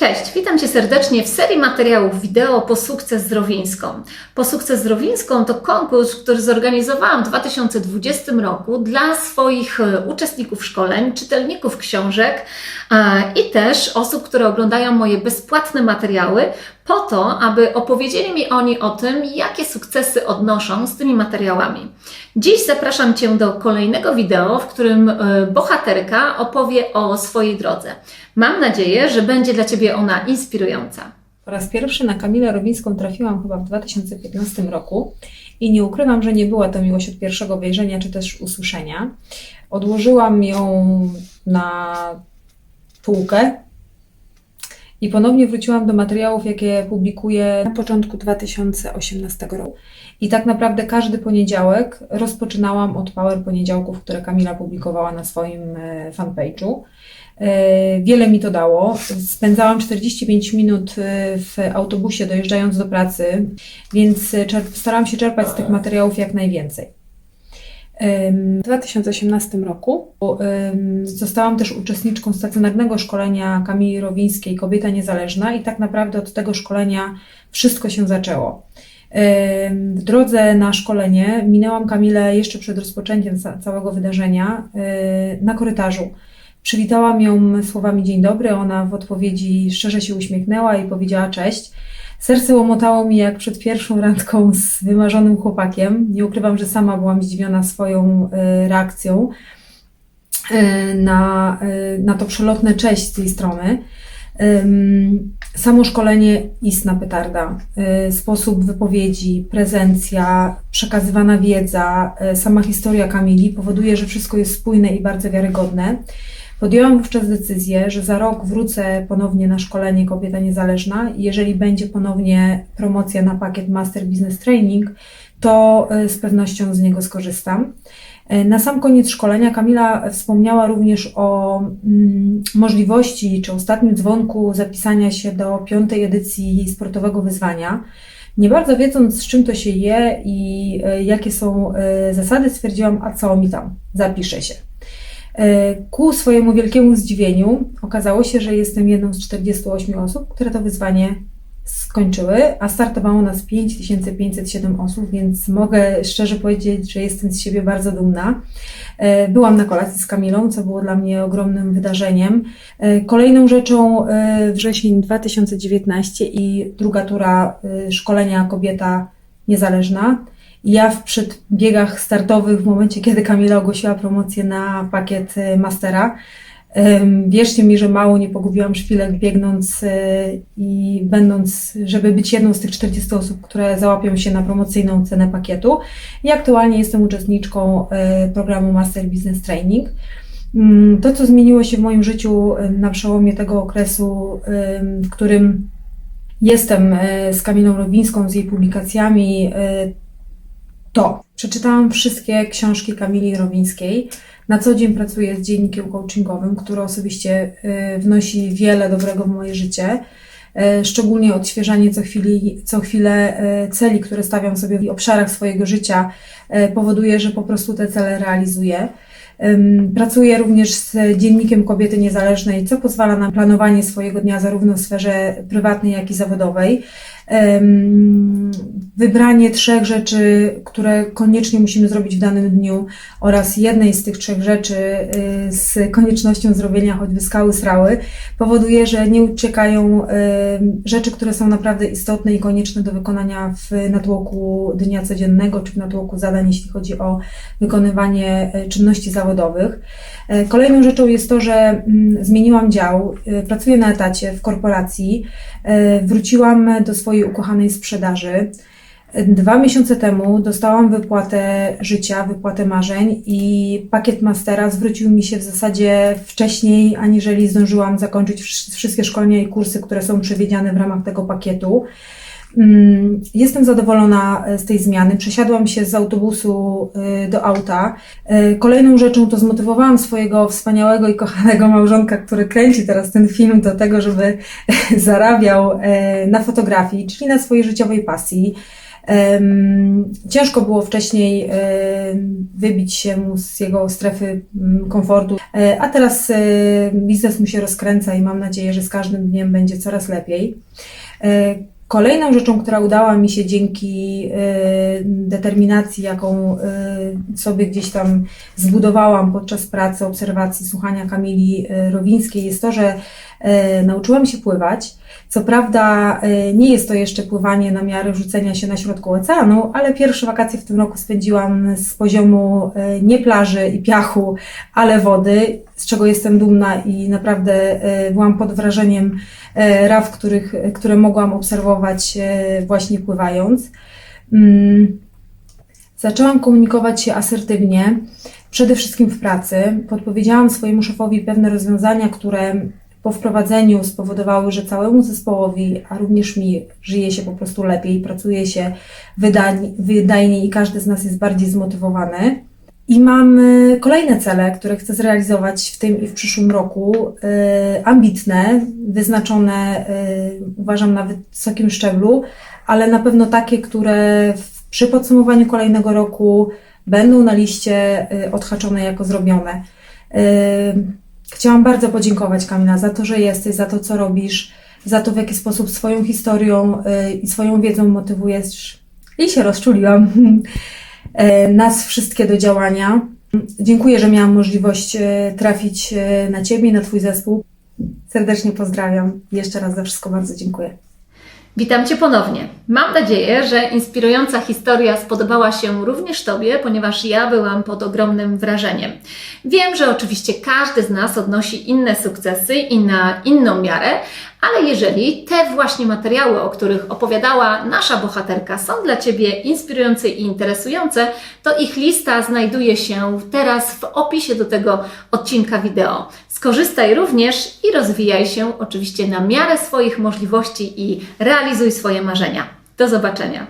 Cześć, witam Cię serdecznie w serii materiałów wideo po sukces Zdrowińską. Po sukces Zdrowińską to konkurs, który zorganizowałam w 2020 roku dla swoich e, uczestników szkoleń, czytelników książek e, i też osób, które oglądają moje bezpłatne materiały, po to, aby opowiedzieli mi oni o tym, jakie sukcesy odnoszą z tymi materiałami. Dziś zapraszam Cię do kolejnego wideo, w którym e, bohaterka opowie o swojej drodze. Mam nadzieję, że będzie dla Ciebie ona inspirująca. Po raz pierwszy na Kamilę Rowińską trafiłam chyba w 2015 roku i nie ukrywam, że nie była to miłość od pierwszego wejrzenia czy też usłyszenia. Odłożyłam ją na półkę i ponownie wróciłam do materiałów, jakie publikuję na początku 2018 roku. I tak naprawdę każdy poniedziałek rozpoczynałam od Power Poniedziałków, które Kamila publikowała na swoim e, fanpage'u. E, Wiele mi to dało. Spędzałam 45 minut e, w autobusie dojeżdżając do pracy, więc starałam się czerpać z tych materiałów jak najwięcej. W 2018 roku zostałam też uczestniczką stacjonarnego szkolenia Kamili Rowińskiej Kobieta Niezależna i tak naprawdę od tego szkolenia wszystko się zaczęło. W drodze na szkolenie minęłam Kamilę jeszcze przed rozpoczęciem ca- całego wydarzenia e, na korytarzu. Przywitałam ją słowami dzień dobry, ona w odpowiedzi szczerze się uśmiechnęła i powiedziała cześć. Serce łomotało mi jak przed pierwszą randką z wymarzonym chłopakiem. Nie ukrywam, że sama byłam zdziwiona swoją e, reakcją e, na, e, na to przelotne cześć z tej strony. Samo szkolenie istna petarda. Y, Sposób wypowiedzi, prezencja, przekazywana wiedza, y, sama historia Kamili powoduje, że wszystko jest spójne i bardzo wiarygodne. Podjęłam wówczas decyzję, że za rok wrócę ponownie na szkolenie Kobieta Niezależna i jeżeli będzie ponownie promocja na pakiet Master Business Training, to y, z pewnością z niego skorzystam. E, Na sam koniec szkolenia Kamila wspomniała również o mm, możliwości czy ostatnim dzwonku zapisania się do piątej edycji sportowego wyzwania. Nie bardzo wiedząc, z czym to się je i e, jakie są e, zasady, stwierdziłam, a co mi tam, zapiszę się. E, Ku swojemu wielkiemu zdziwieniu okazało się, że jestem jedną z 48 osób, które to wyzwanie skończyły, a startowało nas 5507 osób, więc mogę szczerze powiedzieć, że jestem z siebie bardzo dumna. E, Byłam na kolacji z Kamilą, co było dla mnie ogromnym wydarzeniem. E, Kolejną rzeczą wrzesień 2019 i druga tura szkolenia Kobieta Niezależna. Ja w przedbiegach startowych, w momencie kiedy Kamila ogłosiła promocję na pakiet e, Mastera, Wierzcie mi, że mało nie pogubiłam szpilek biegnąc e, i będąc, żeby być jedną z tych 40 osób, które załapią się na promocyjną cenę pakietu. I aktualnie jestem uczestniczką e, programu Master Business Training. Mm, To, co zmieniło się w moim życiu na przełomie tego okresu, w którym jestem z Kamilą Rowińską, z jej publikacjami, to przeczytałam wszystkie książki Kamili Rowińskiej. Na co dzień pracuję z dziennikiem coachingowym, który osobiście y, wnosi wiele dobrego w moje życie. Y, Szczególnie odświeżanie co, chwili, co chwilę y, celi, które stawiam sobie w obszarach swojego życia, powoduje, że po prostu te cele realizuję. Pracuję również z dziennikiem Kobiety Niezależnej, co pozwala na planowanie swojego dnia zarówno w sferze prywatnej, jak i zawodowej. Wybranie trzech rzeczy, które koniecznie musimy zrobić w danym dniu oraz jednej z tych trzech rzeczy y, z koniecznością zrobienia choćby skały srały powoduje, że nie uciekają rzeczy, które są naprawdę istotne i konieczne do wykonania w natłoku dnia codziennego czy w natłoku zadań, jeśli chodzi o wykonywanie y, czynności zawodowych. E, Kolejną rzeczą jest to, że mm, zmieniłam dział, y, pracuję na etacie w korporacji, e, wróciłam do swojej ukochanej sprzedaży. Dwa miesiące temu dostałam wypłatę życia, wypłatę marzeń i pakiet mastera zwrócił mi się w zasadzie wcześniej, aniżeli zdążyłam zakończyć wsz- wszystkie szkolenia i kursy, które są przewidziane w ramach tego pakietu. Mm, Jestem zadowolona e, z tej zmiany. Przesiadłam się z autobusu y, do auta. E, Kolejną rzeczą to zmotywowałam swojego wspaniałego i kochanego małżonka, który kręci teraz ten film do tego, żeby zarabiał e, na fotografii, czyli na swojej życiowej pasji. Ciężko było wcześniej wybić się mu z jego strefy mm, komfortu, E, a teraz e, biznes mu się rozkręca i mam nadzieję, że z każdym dniem będzie coraz lepiej. Kolejną rzeczą, która udała mi się dzięki e, determinacji, jaką e, sobie gdzieś tam zbudowałam podczas pracy, obserwacji, słuchania Kamili e, Rowińskiej, jest to, że nauczyłam się pływać. Co prawda e, nie jest to jeszcze pływanie na miarę rzucenia się na środku oceanu, ale pierwsze wakacje w tym roku spędziłam z poziomu e, nie plaży i piachu, ale wody, z czego jestem dumna i naprawdę e, byłam pod wrażeniem e, raw, których, które mogłam obserwować e, właśnie pływając. Mm, Zaczęłam komunikować się asertywnie, przede wszystkim w pracy. Podpowiedziałam swojemu szefowi pewne rozwiązania, które po wprowadzeniu spowodowały, że całemu zespołowi, a również mi, żyje się po prostu lepiej, pracuje się wydajnie, wydajniej i każdy z nas jest bardziej zmotywowany. I mam kolejne cele, które chcę zrealizować w tym i w przyszłym roku. y, Ambitne, wyznaczone y, uważam na wysokim szczeblu, ale na pewno takie, które przy podsumowaniu kolejnego roku będą na liście y, odhaczone jako zrobione. Y, Chciałam bardzo podziękować Kamila za to, że jesteś, za to, co robisz, za to, w jaki sposób swoją historią y, i swoją wiedzą motywujesz. I się rozczuliłam. e, nas wszystkie do działania. Dziękuję, że miałam możliwość e, trafić na Ciebie i na Twój zespół. Serdecznie pozdrawiam. Jeszcze raz za wszystko bardzo dziękuję. Witam Cię ponownie. Mam nadzieję, że inspirująca historia spodobała się również Tobie, ponieważ ja byłam pod ogromnym wrażeniem. Wiem, że oczywiście każdy z nas odnosi inne sukcesy i na inną miarę, ale jeżeli te właśnie materiały, o których opowiadała nasza bohaterka, są dla Ciebie inspirujące i interesujące, to ich lista znajduje się teraz w opisie do tego odcinka wideo. Skorzystaj również i rozwijaj się oczywiście na miarę swoich możliwości i realizuj swoje marzenia. Do zobaczenia.